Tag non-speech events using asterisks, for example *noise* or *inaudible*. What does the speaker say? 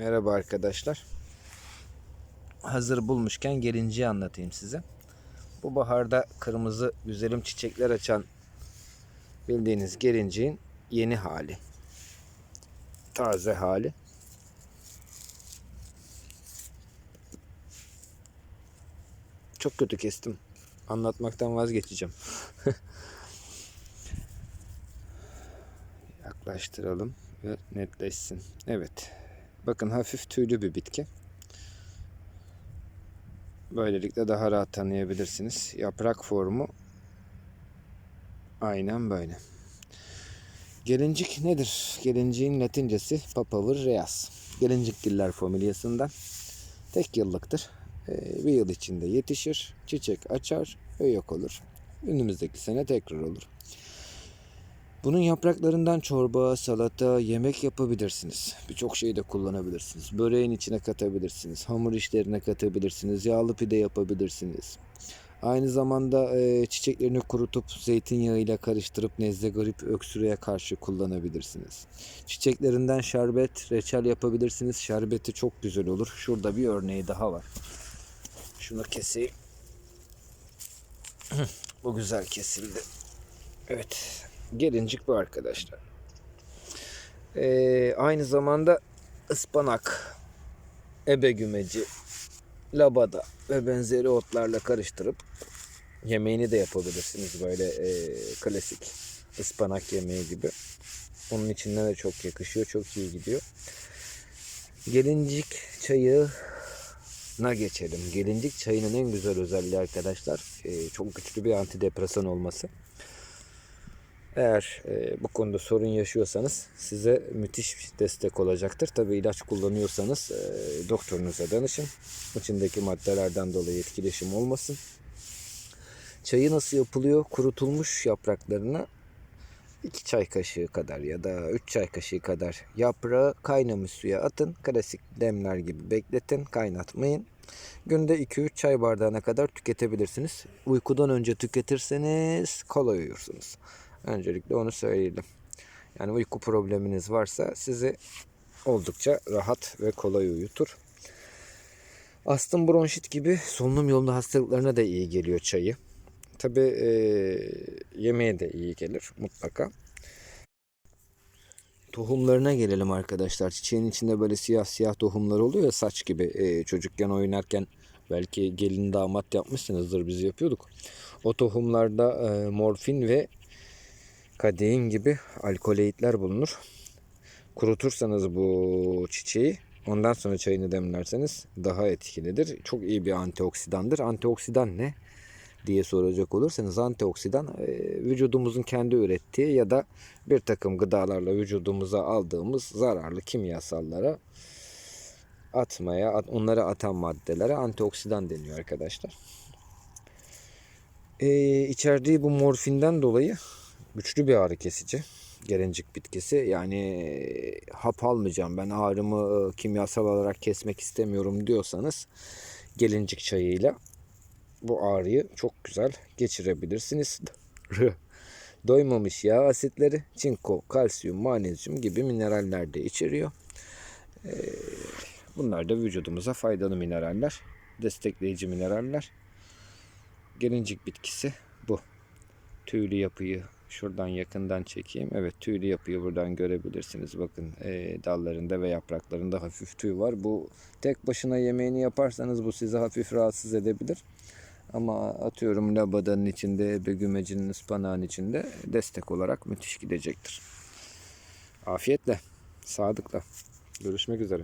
Merhaba arkadaşlar. Hazır bulmuşken gelinciyi anlatayım size. Bu baharda kırmızı güzelim çiçekler açan bildiğiniz gelinciğin yeni hali. Taze hali. Çok kötü kestim. Anlatmaktan vazgeçeceğim. *laughs* Yaklaştıralım ve netleşsin. Evet. Bakın hafif tüylü bir bitki. Böylelikle daha rahat tanıyabilirsiniz. Yaprak formu aynen böyle. Gelincik nedir? Gelinciğin latincesi Papavır reas. Gelincikgiller familyasından tek yıllıktır. Ee, bir yıl içinde yetişir, çiçek açar ve yok olur. Önümüzdeki sene tekrar olur. Bunun yapraklarından çorba, salata, yemek yapabilirsiniz. Birçok şeyi de kullanabilirsiniz. Böreğin içine katabilirsiniz. Hamur işlerine katabilirsiniz. Yağlı pide yapabilirsiniz. Aynı zamanda e, çiçeklerini kurutup zeytinyağıyla karıştırıp nezle, grip, öksürüğe karşı kullanabilirsiniz. Çiçeklerinden şerbet, reçel yapabilirsiniz. Şerbeti çok güzel olur. Şurada bir örneği daha var. Şunu keseyim. *clears throat* Bu güzel kesildi. Evet. Gelincik bu arkadaşlar. Ee, aynı zamanda ıspanak, ebe gümeci, labada ve benzeri otlarla karıştırıp yemeğini de yapabilirsiniz. Böyle e, klasik ıspanak yemeği gibi. Onun içinden de çok yakışıyor. Çok iyi gidiyor. Gelincik çayı na geçelim. Gelincik çayının en güzel özelliği arkadaşlar e, çok güçlü bir antidepresan olması. Eğer e, bu konuda sorun yaşıyorsanız size müthiş destek olacaktır. Tabi ilaç kullanıyorsanız e, doktorunuza danışın. İçindeki maddelerden dolayı etkileşim olmasın. Çayı nasıl yapılıyor? Kurutulmuş yapraklarına 2 çay kaşığı kadar ya da 3 çay kaşığı kadar yaprağı kaynamış suya atın. Klasik demler gibi bekletin, kaynatmayın. Günde 2-3 çay bardağına kadar tüketebilirsiniz. Uykudan önce tüketirseniz kolay uyursunuz. Öncelikle onu söyleyelim. Yani uyku probleminiz varsa sizi oldukça rahat ve kolay uyutur. Astım bronşit gibi solunum yolunda hastalıklarına da iyi geliyor çayı. Tabi e, yemeğe de iyi gelir mutlaka. Tohumlarına gelelim arkadaşlar. Çiçeğin içinde böyle siyah siyah tohumlar oluyor ya saç gibi. E, çocukken oynarken belki gelin damat yapmışsınızdır biz yapıyorduk. O tohumlarda e, morfin ve kadein gibi alkoloidler bulunur. Kurutursanız bu çiçeği ondan sonra çayını demlerseniz daha etkilidir. Çok iyi bir antioksidandır. Antioksidan ne? diye soracak olursanız antioksidan e, vücudumuzun kendi ürettiği ya da bir takım gıdalarla vücudumuza aldığımız zararlı kimyasallara atmaya, onları atan maddelere antioksidan deniyor arkadaşlar. Ee, içerdiği bu morfinden dolayı güçlü bir ağrı kesici. Gelincik bitkisi. Yani hap almayacağım ben ağrımı kimyasal olarak kesmek istemiyorum diyorsanız gelincik çayıyla bu ağrıyı çok güzel geçirebilirsiniz. *laughs* Doymamış yağ asitleri, çinko, kalsiyum, magnezyum gibi mineraller de içeriyor. Bunlar da vücudumuza faydalı mineraller, destekleyici mineraller. Gelincik bitkisi bu. Tüylü yapıyı şuradan yakından çekeyim. Evet tüylü yapıyı buradan görebilirsiniz. Bakın e, dallarında ve yapraklarında hafif tüy var. Bu tek başına yemeğini yaparsanız bu sizi hafif rahatsız edebilir. Ama atıyorum labadanın içinde, begümecinin ıspanağın içinde destek olarak müthiş gidecektir. Afiyetle, sadıkla. Görüşmek üzere.